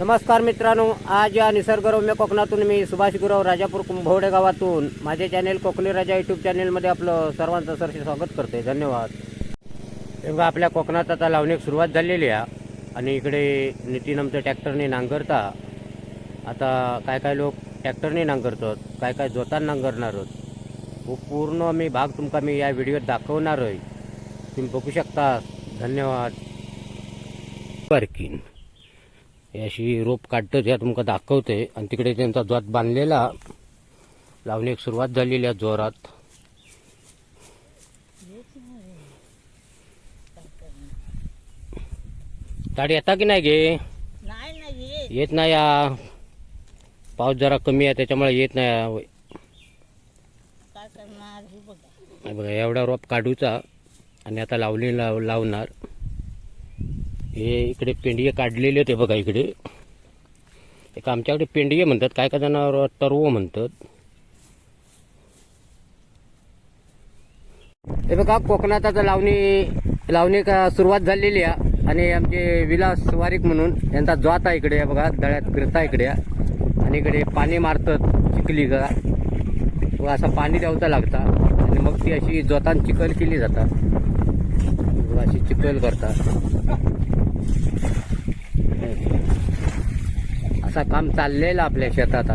नमस्कार मित्रांनो आज या निसर्गरम्य कोकणातून मी सुभाष गुरव राजापूर कुंभवडे गावातून माझे चॅनेल कोकणी राजा यूट्यूब चॅनेलमध्ये आपलं सर्वांचं सरसे स्वागत करते धन्यवाद. तेव्हा आपल्या कोकणात आता लावणीक सुरुवात झालेली आहे आणि इकडे नितीन आमचं ट्रॅक्टरने नांगरता. आता काय काय लोक ट्रॅक्टरने नांगरतात काय काय जोतान नांगरणार आहोत पूर्ण मी भाग तुमका मी या व्हिडिओत दाखवणार आहे. तुम्ही बघू शकता. धन्यवाद. पार्किंग हे अशी रोप काढतं त्या तुमका दाखवते आणि तिकडे त्यांचा द्वात बांधलेला. लावणी सुरुवात झालेली आहे जोरात. ताडी येता की नाही गे? येत. नाही या. पाऊस जरा कमी आहे त्याच्यामुळे येत नाही बघा. बघा एवढा रोप काढूचा. आणि आता लावली लाव लावणार. हे इकडे पेंडिये काढलेले होते बघा इकडे. एक आमच्याकडे पेंडिये म्हणतात काय काय जणांवर तरव म्हणतात. हे बघा कोकणात आता लावणी लावणी का सुरुवात झालेली आहे. आणि आमचे विलास वारीक म्हणून यांचा ज्वात आहे इकडे बघा दळ्यात फिरता इकडे. आणि इकडे पाणी मारतात चिखली का. व असं पाणी द्यावचं लागतं. आणि मग ती अशी जोतान चिखल केली जातात. अशी चिखल करतात. असा काम चाललेलं आपल्या शेतात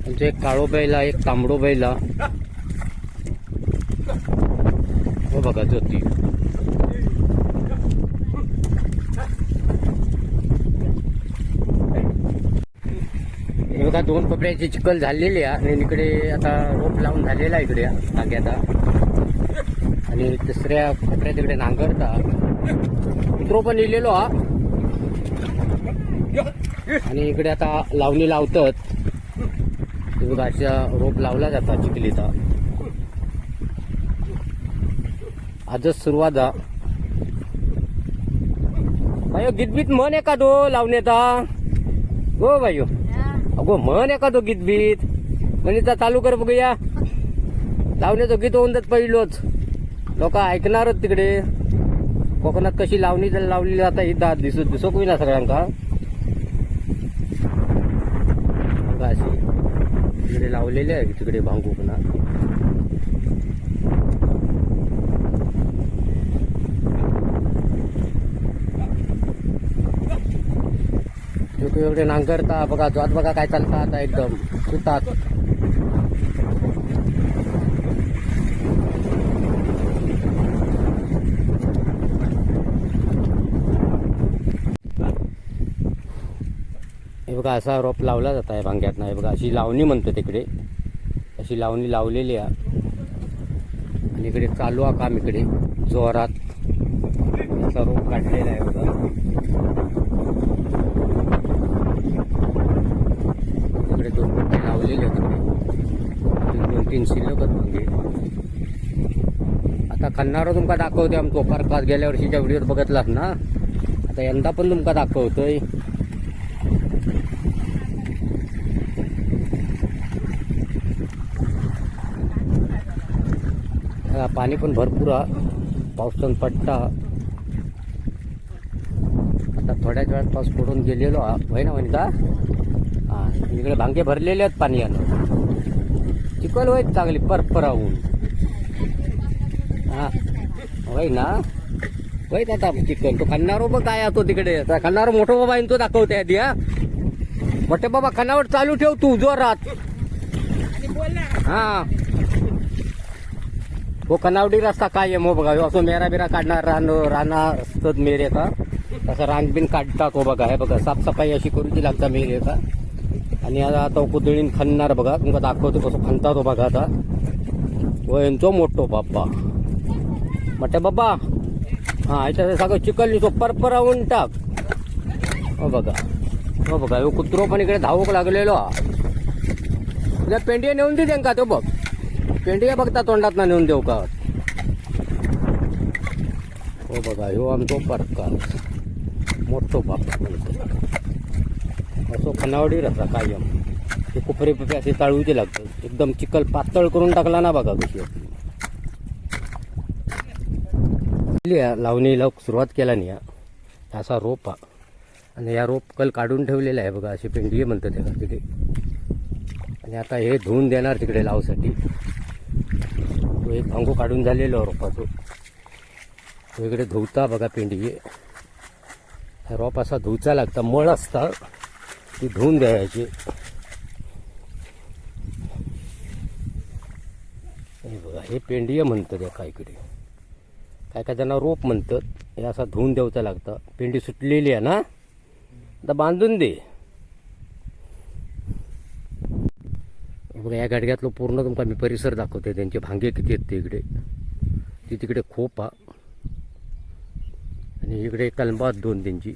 म्हणजे एक काळो बैला एक तांबडो बैला हो बघा ज्योती हे बघा दोन कोपऱ्याची चिखल झालेली आहे. आणि इकडे आता रोप लावून झालेला आहे इकडे धाग्याचा आणि दुसऱ्या कोपऱ्यात इकडे नांगरता. कुत्रो पण लिहिलेलो हा. आणि इकडे आता लावणी लावतात. अशा रोप लावला जाता चिखलीचा. आजच सुरुवात हा. बायो गीतबीत म्हण एका दो लावण्याचा. हो बायो. अगो म्हण एका तो गीत बीत म्हणजे चालू कर बघूया लावण्याचं गीत होऊन जात पहिलोच. लोक ऐकणारच तिकडे. कोकणात कशी लावणी जर लावली जाता ही दात दिसू दिसोक ना सगळ्यांका. बघा अशी तिकडे लावलेले आहे तिकडे भांगू पुन्हा. एवढे नांगरता बघा ज्वात बघा काय चालतं आता एकदम. सुतात. हे बघा असा रोप लावला जात आहे भांग्यातनं. हे बघा अशी लावणी म्हणतो तिकडे. अशी लावणी लावलेली आहे. आणि इकडे चालू आहे काम इकडे. जोरात. असा रोप काढलेला आहे बघा. माझ्याकडे दोन पट्टे लावलेले आहेत दोन तीन शिल्लक आहेत भांगे आता खन्नारो तुमका दाखवते आमचो पास गेल्या वर्षीच्या व्हिडिओत बघितलास ना? आता यंदा पण तुमका दाखवतोय. पाणी पण भरपूर हा. पाऊस पण पडता आता थोड्याच वेळात पाऊस पडून गेलेलो हा. होय ना म्हणता इकडे भांगे भरलेले आहेत पाणी यानं चिखल होय चांगली परपराहून. हा. होय ना? होईत आता चिखल. तो खन्नारो बघ काय तो तिकडे. आता खन्नारो मोठो बाबा आहे तो दाखवते आधी हा. मोठे बाबा खानावर चालू ठेव तू जोरात. हा. हो कनावडी रस्ता काय आहे मग बघा. असो असं मेरा बिरा काढणार रान राना असत मेरे का. तसं रान बिन काढतात हो बघा. हे बघा साफसफाई अशी करूची लागता मेरे का. आणि आता कुदळीन खणणार बघा तुमका दाखवतो कसं खणता तो बघा आता. हो मोठो बाप्पा. म्हटलं बाप्पा? हां याच्या सगळं चिकल तो परपरावून टाक हो बघा. हो बघा ह्यो कुत्रो पण इकडे धावूक लागलेलो हा. तुझ्या पेंडिया नेऊन दे त्यांका तो बघ. पेंडिया बघता तोंडात ना नेऊन देऊ का? हो बघा ह्यो आमचो परकार मोठो बापा म्हणतो. तो खनावडी रसा कायम. ते कुपरे पिपरे असे ते लागतं. एकदम चिखल पातळ करून टाकला ना बघा कशी आपली लावणी लावणीला सुरुवात केला नाही हा. असा रोप हा. आणि या रोप कल काढून ठेवलेला आहे बघा अशी पेंडी म्हणतात त्याला तिथे. आणि आता हे धुवून देणार तिकडे लावसाठी. तो एक भांगो काढून झालेलो रोपाचो. तो इकडे धुवता बघा पेंडी हा रोप असा धुवचा लागता मळ असता. ती धुवून द्यायची. हे बघा हे पेंडिया म्हणतात या काहीकडे. इकडे काय काय त्यांना रोप म्हणतात हे असा धुवून द्यावचं लागतं. पेंडी सुटलेली आहे ना? आता बांधून दे. बघा या गाडग्यातलं पूर्ण तुमका मी परिसर दाखवते त्यांचे भांगे किती आहेत ते इकडे. ती तिकडे खोप. हा आणि इकडे कलबात दोन त्यांची.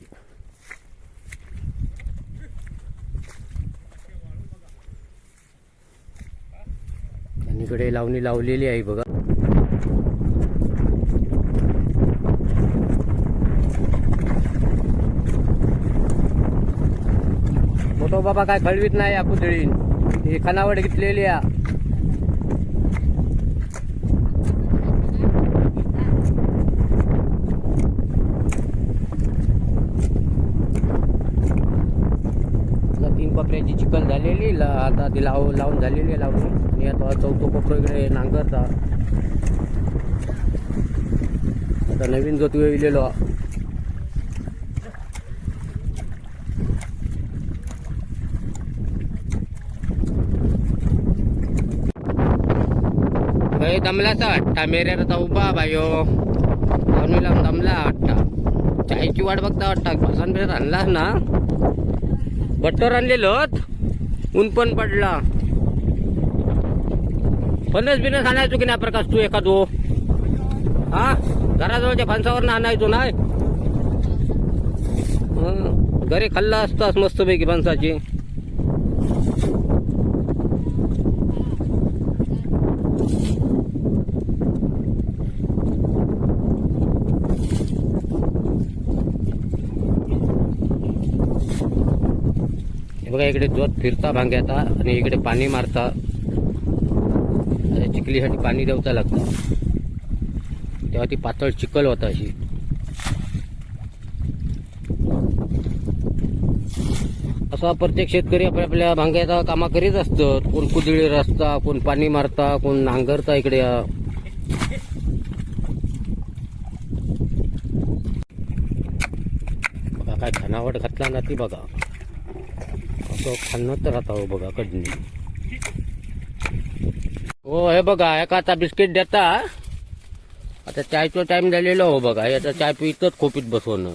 इकडे लावणी लावलेली आहे बघा. मोठो बाबा काय खळवीत नाही या पुतळीन. ही खानावड घेतलेली आहे तीन पपऱ्याची चिकन झालेली आता ती लाव लावून झालेली आहे लावणी. आणि आता चौथो कोपरा इकडे नांगरता. आता नवीन जो येलेलो काही दमलाचा वाटता मेरे उभा बायो. अनुला दमला वाटता चायची वाट बघता वाटता फसान बिरत आणला ना. बट्टर आणलेलं ऊन पण पडला. फणस बिनस आणायचो की नाही प्रकाश? तू एखादो. हा? घराजवळच्या फणसावर आणायचो नाही? घरी खाल्ला असतास मस्तपैकी फणसाची. हे बघा इकडे जोत फिरता भांग्याचा आणि इकडे पाणी मारता. चिखलीसाठी पाणी देवता लागतं. तेव्हा ती पातळ चिखल होता अशी. असा प्रत्येक शेतकरी आपल्या आपल्या भांग्याचा कामा करीत असतात कोण कुदळी रचता कोण पाणी मारता कोण नांगरता इकडे बघा काय खानावट घातला ना ती बघा. असं खाणं तर राहता हो बघा कडणी हो हे बघा एका आता बिस्किट देता. आता चायचा टाइम झालेला हो बघा आता चाय पितच खोपीत बसवणं.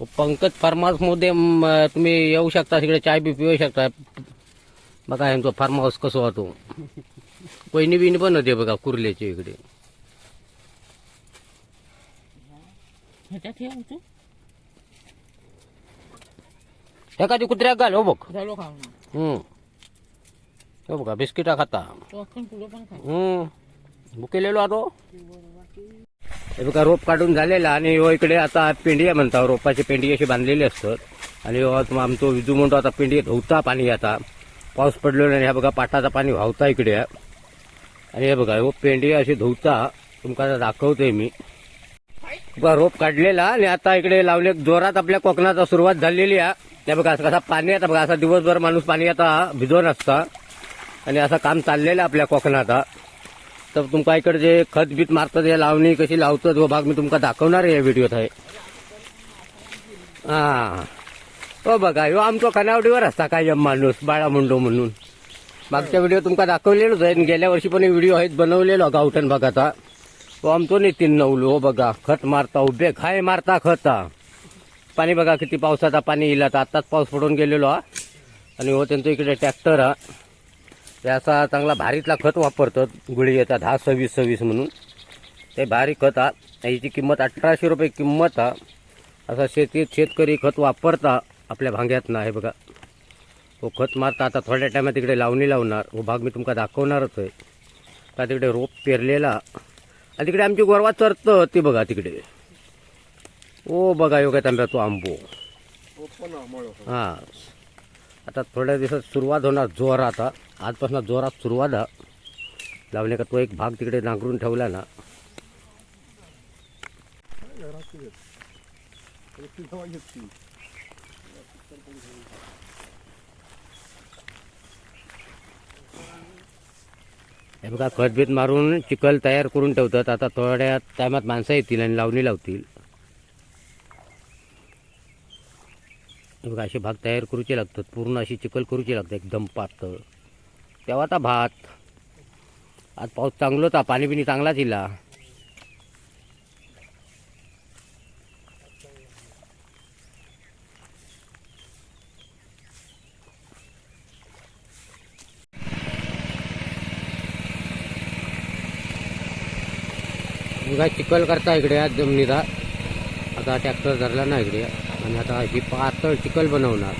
हो, पंकज फार्ममध्ये म, तुम्ही येऊ शकता तिकडे चाय बी पिऊ शकता. बघा यांचं फार्म हाऊस कसं होतो पहिनी बिनी पण होते बघा कुर्ल्याच्या इकडे. एखादी कुत्र्याक घाल हो बघ. हम्म. हो बघा बिस्किटा खाता. बुकेलेलो आतो हे बघा रोप काढून झालेला आणि ह्यो इकडे आता पेंडी म्हणता रोपाची पेंडी अशी बांधलेली असतात. आणि आता आमचो विजू म्हणतो आता पेंडी धुवता पाणी आता. पाऊस पडलेला आणि ह्या बघा पाटाचा पाणी व्हावता इकडे. आणि हे बघा ह्यो पेंडी अशी धुवता. तुमका दाखवतोय मी. बघा रोप काढलेला आणि आता इकडे लावले जोरात आपल्या कोकणाचा सुरुवात झालेली आहे. त्या बघा कसा पाणी आता बघा असा दिवसभर माणूस पाणी आता भिजवून असता आणि असं काम चाललेलं आहे आपल्या कोकणात तर तुमका इकडे जे खत बीत मारतात हे लावणी कशी लावतात हो भाग मी तुमका दाखवणार आहे या व्हिडिओत आहे हा. हो. बघा ह्यो आमचो खानावडीवर असता काय माणूस बाळा मुंडो म्हणून. मागच्या व्हिडिओ तुमका दाखवलेलोच आहे आणि गेल्या वर्षी पण व्हिडिओ आहेत बनवलेलो गावठण भागाचा. तो आमचो नितीन नवलो हो बघा खत मारता उभे खाय मारता खता पाणी बघा किती पावसाचा पाणी येईल आता आत्ताच पाऊस पडून गेलेलो हा. आणि हो त्यांचं इकडे ट्रॅक्टर हा. ते असा चांगला भारीतला खत वापरतात गुळी येतात दहा सव्वीस सव्वीस म्हणून. ते भारी खत हा. याची किंमत अठराशे रुपये किंमत हा. असा शेतीत शेतकरी खत वापरता आपल्या भांग्यातनं आहे बघा. तो खत मारता आता थोड्या टायमात तिकडे लावणी लावणार. हो भाग मी तुमका दाखवणारच आहे. का तिकडे रोप पेरलेला. आणि तिकडे आमची गोरवा चरतं ती बघा तिकडे. ओ बघा योगा तांब्या तो आंबो हा. आता थोड्या दिवसात सुरुवात होणार जोर आता. आजपासून जोरात सुरुवात हा. लावणे का तो एक भाग तिकडे नांगरून ठेवला ना. हे बघा खतबीत मारून चिखल तयार करून ठेवतात. आता थोड्या टायमात माणसं येतील आणि लावणी लावतील. बघा असे भाग तयार करूचे लागतात. पूर्ण अशी चिखल करूची लागतात एकदम पातळ. तेव्हा आता भात. आज पाऊस चांगला होता पाणी बिणी चांगलाच इला. बघा चिखल करता इकडे आज जमिनीचा. आता ट्रॅक्टर धरला ना इकडे. आणि आता ही पातळ चिखल बनवणार.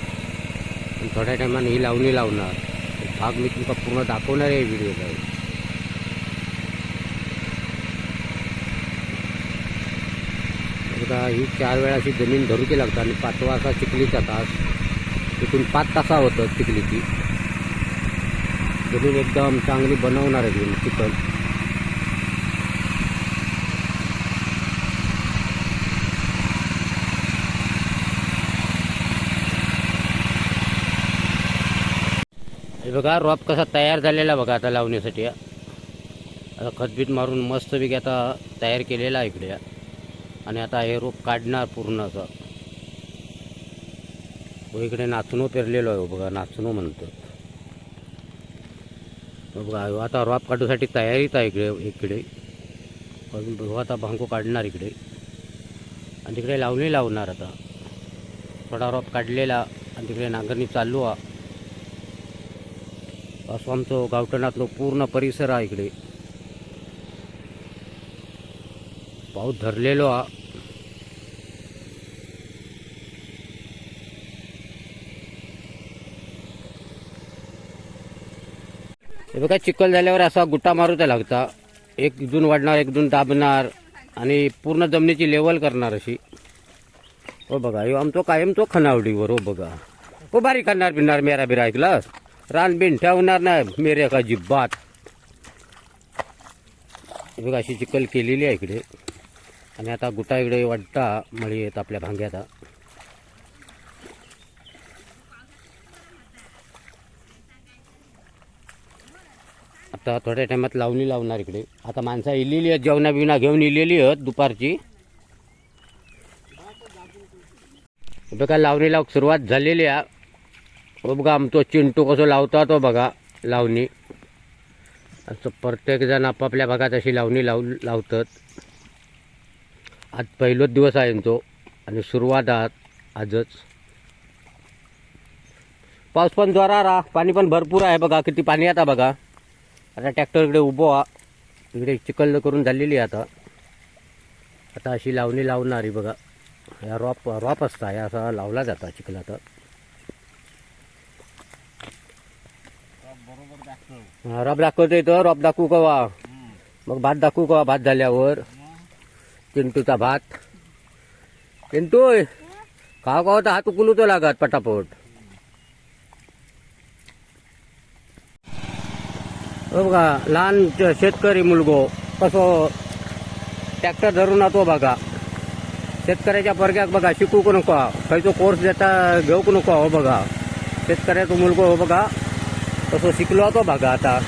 आणि थोड्या टायमाने ही लावणी लावणार. भाग मी तुमका पूर्ण दाखवणार आहे व्हिडिओला. आता ही चार वेळा अशी जमीन धरूची लागतात आणि पाचवा असा चिखलीचा तास तिथून पाच तासा होतं चिखलीची. जमीन एकदम चांगली बनवणार आहे चिखल. बघा रॉप कसा तयार झालेला बघा आता लावण्यासाठी. आता खतबीत मारून मस्तपैकी आता तयार केलेला आहे इकडे. आणि आता हे रोप काढणार पूर्ण असं. व इकडे नाचणो पेरलेलो आहे हो बघा नाचणो म्हणतो हो बघा आता रॉप काढूसाठी तयारीत आहे इकडे इकडे. अजून बघू आता भांगो काढणार इकडे. आणि तिकडे लावणी लावणार आता. थोडा रॉप काढलेला आणि तिकडे नांगरणी चालू आहे. असं आमचं गावठणातलं पूर्ण परिसर आहे इकडे. पाऊस धरलेलो हा हे बघा चिखल झाल्यावर असा गुट्टा मारूचा लागता. एक जून वाढणार एक जून दाबणार आणि पूर्ण जमिनीची लेवल करणार अशी. हो बघा ह्यो आमचो कायम तो खनावडीवर हो बघा. हो बारीक करणार बिनणार मेरा बिरा ऐकलास रानबीन ठेवणार नाही. मेरे का जिब्बात बघा अशी चिकल केलेली आहे इकडे. आणि आता गुटा इकडे वाटता मळी येत आपल्या भांग्याचा. आता थोड्या टायमात लावणी लावणार इकडे. आता माणसं इलेली आहेत जेवणा बिवणा घेऊन इलेली आहेत दुपारची. बघा लावणी लाव सुरुवात झालेली आहे. हो बघा आमचो चिंटू कसं लावता तो बघा लावणी. असं प्रत्येकजण आपापल्या भागात अशी लावणी लाव लावतात. आज पहिलोच दिवस आहे तो आणि सुरुवात आहात आजच. पाऊस पण जोरा राहा पाणी पण भरपूर आहे बघा किती पाणी आता बघा. आता ट्रॅक्टरकडे उभो हा इकडे चिखल करून झालेली आहे आता. आता अशी लावणी लावणारी बघा. या रॉप रॉप असता या असा लावला जाता चिखलाचा. रब दाखवतो इथं रब दाखवू कवा? मग भात दाखवू कवा? भात झाल्यावर. चिंटूचा भात. चिंटू खाव खाव तर हात उकलू तो लागत पटापट. हो बघा लहान शेतकरी मुलगो कसो ट्रॅक्टर धरून येतो बघा. शेतकऱ्याच्या परग्याक बघा शिकूक नको. खयचो कोर्स देता घेऊक नको हो बघा. शेतकऱ्याचो मुलगो हो बघा. तसं शिकलो तो बघा आता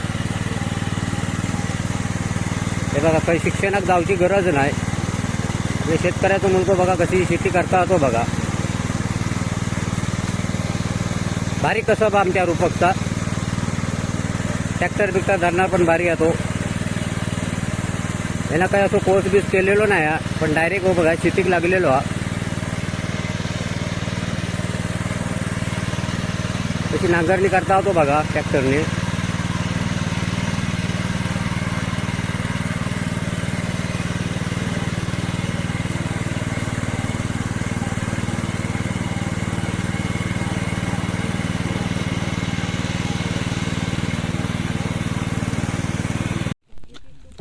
हे बघा काही शिक्षणाक जावची गरज नाही म्हणजे शेतकऱ्याचा मुलगो बघा कशी शेती करता तो बघा भारी कसं बा आमच्या रूपकचा ट्रॅक्टर बिक्टर धरणार पण भारी येतो याला काही असं कोर्स बीस केलेलो नाही हा. पण डायरेक्ट हो बघा शेतीक लागलेलो हा तशी नांगरणी करता होतो बघा ट्रॅक्टरने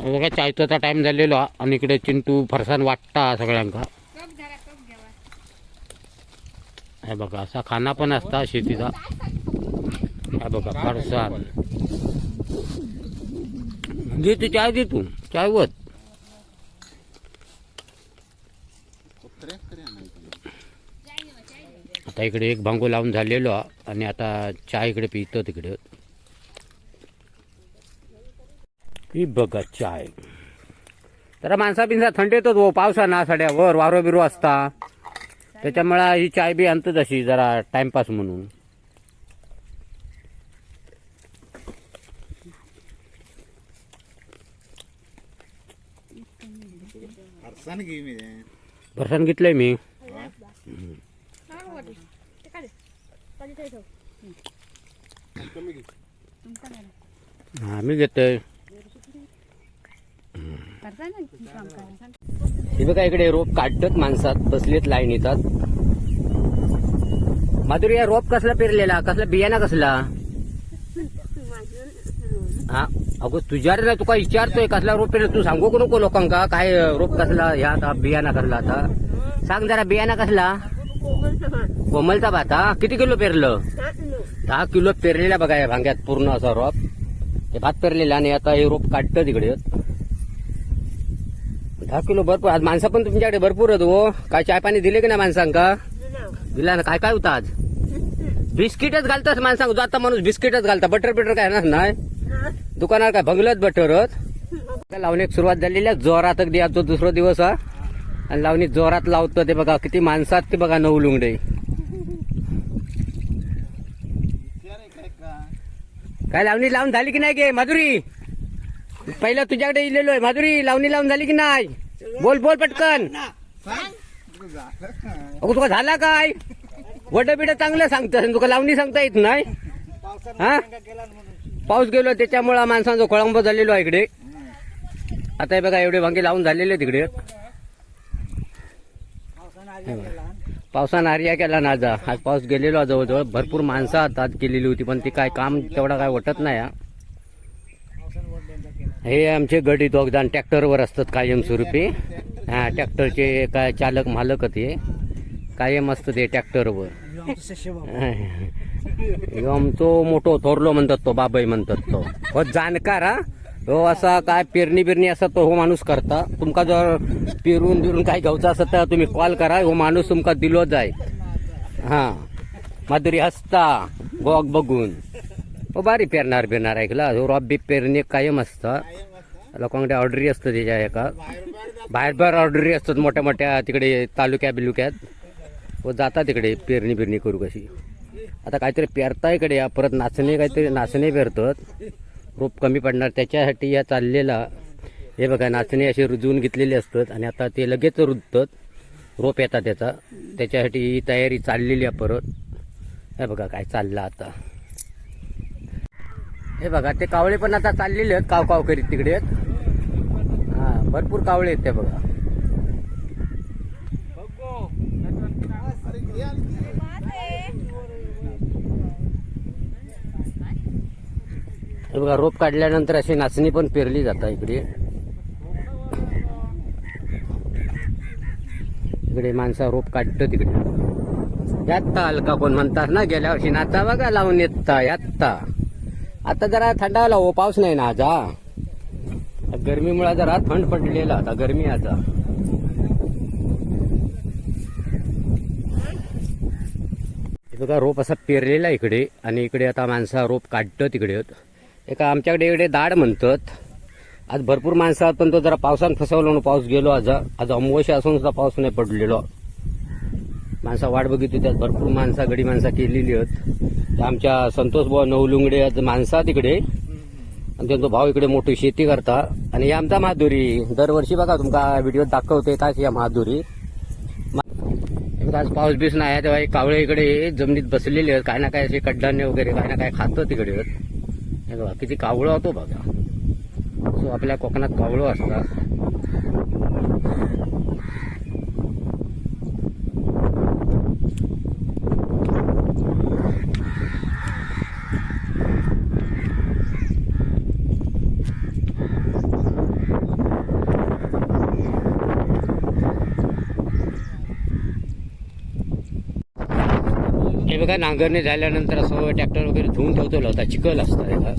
बघा चायचा टाइम झालेलो आणि इकडे चिंटू फरसाण वाटता सगळ्यांका हे बघा असा खाना पण असता शेतीचा. हे बघा फारसा घे तू चाय दे तू चाय वत. आता इकडे एक भांगो लावून झालेलो आणि आता चहा इकडे पितो तिकडे. ही बघा चाय. जरा माणसा बिनसा थंड येतो हो पावसा ना साड्यावर वारो बिरो असता. त्याच्यामुळे ही चाय बी आणतोच अशी जरा टाइमपास म्हणून. भरसन घेतलंय मी. हा मी घेतोय. हे बघा इकडे रोप काढतात माणसात बसलेत लाईन येतात. माधुरी या रोप कसला पेरलेला? कसला बियाणा कसला? हा? अगो तुझ्या ना तुका विचारतोय कसला रोप पेरला? तू सांगू को नको लोकांका काय रोप कसला ह्या आता बियाणा कसला आता? सांग जरा बियाणा कसला? कोमलचा भात हा? किती किलो पेरलं? दहा किलो पेरलेला बघा या भांग्यात पूर्ण असा रोप. हे भात पेरलेला आणि आता हे रोप काढतं तिकडे दहा किलो भरपूर. आज माणसं पण तुमच्याकडे भरपूर आहेत हो. काय चाय पाणी दिले की नाही माणसांका? दिला ना. काय काय होतं आज? बिस्किटच घालतात माणसांक. जो आता माणूस बिस्किटच घालता. बटर बिटर काय ना नाही? दुकानावर काय भंगलत बटरच काय सुरुवात झालेली आहे. जोरात अगदी आज दुसरा दिवस हा. आणि लावणी जोरात लावतं ते बघा. किती माणसात ते बघा नऊ लुंगडे. काय काय लावणी लावून झाली की नाही गे माधुरी? पहिला तुझ्याकडे इलेलो आहे. माधुरी लावणी लावून झाली की नाही? बोल बोल पटकन. अगो तुका झाला काय? वड बिड चांगलं सांगतं तुका लावणी सांगता येत नाही? हा? पाऊस गेलो त्याच्यामुळे माणसांचा खोळंब झालेलो आहे इकडे. आता हे बघा एवढे भांगे लावून झालेले तिकडे पावसानं आर्या केला ना आज. पाऊस गेलेलो जवळजवळ. भरपूर माणसं आता केलेली होती पण ती काय काम तेवढा काय वाटत नाही हे आमचे गडी दोघदान ट्रॅक्टरवर असतात कायमस्वरूपी. हा ट्रॅक्टरचे काय चालक मालक ते कायम असतं ते ट्रॅक्टरवर. तो आमचो मोठो थोरलो म्हणतात तो बाबाई म्हणतात तो. हो जाणकार हा. हो असा काय पेरणी बिरणी असा तो हो माणूस करता. तुमका जर पेरून बिरून काय घ्यायचं असं तर तुम्ही कॉल करा हो माणूस तुमका दिलो जाय. हा. माधुरी हसता गोग बघून. बारी पेरणार बिरणार ऐकला हो रॉब बी पेरणी कायम असतं. लोकांकडे ऑर्डरी असतं त्याच्या एका. बाहेर बाहेर ऑर्डरी असतात मोठ्या मोठ्या तिकडे तालुक्या बिलुक्यात. व जाता तिकडे पेरणी बिरणी करू कशी. आता काहीतरी पेरता इकडे या परत नाचणे काहीतरी नाचणे पेरतात. रोप कमी पडणार. त्याच्यासाठी या चाललेला हे बघा नाचणे असे रुजवून घेतलेले असतात आणि आता ते लगेच रुजतात. रोप येतात त्याचा. त्याच्यासाठी ही तयारी चाललेली आहे परत. हे बघा काय चाललं आता. हे बघा ते कावळे पण आता चाललेले आहेत काव काव करीत तिकडे हा भरपूर कावळे आहेत ते बघा. हे बघा रोप काढल्यानंतर अशी नाचणी पण पेरली जातात इकडे. इकडे माणसा रोप काढतं तिकडे यात्ता अलका कोण म्हणतात ना गेल्या वर्षी नाचा बघा लावून येता यात्ता. आता जरा थंडावला हो पाऊस नाही ना आता गरमीमुळे जरा थंड पडलेला आता गरमी आता. बघा रोप असा पेरलेला इकडे आणि इकडे आता माणसं रोप काढतं तिकडे एका आमच्याकडे इकडे दाड म्हणतात. आज भरपूर माणसं आहेत पण तो जरा पावसानं फसवलो ना पाऊस गेलो आज. आज अमावस्या असून सुद्धा पाऊस नाही पडलेलो. माणसा वाट बघितली त्यात भरपूर माणसा गडी माणसा केलेली आहेत. आमच्या संतोष भाऊ नवलुंगडे माणसा तिकडे आणि त्यांचा भाऊ इकडे मोठी शेती करता. आणि आमचा महादुरी दरवर्षी बघा तुमका व्हिडिओ दाखवते काय या महादुरी मा- आज पाऊस बीस नाही आहे तेव्हा एक कावळे इकडे जमिनीत बसलेले आहेत. काय ना काय असे कड्डाने वगैरे काय ना काय खातं तिकडे हे बघा किती कावळं होतो बघा. सो आपल्या कोकणात कावळं असतात. नांगरणी झाल्यानंतर असं ट्रॅक्टर वगैरे धुवून ठेवतो लावता चिखल असतं त्याला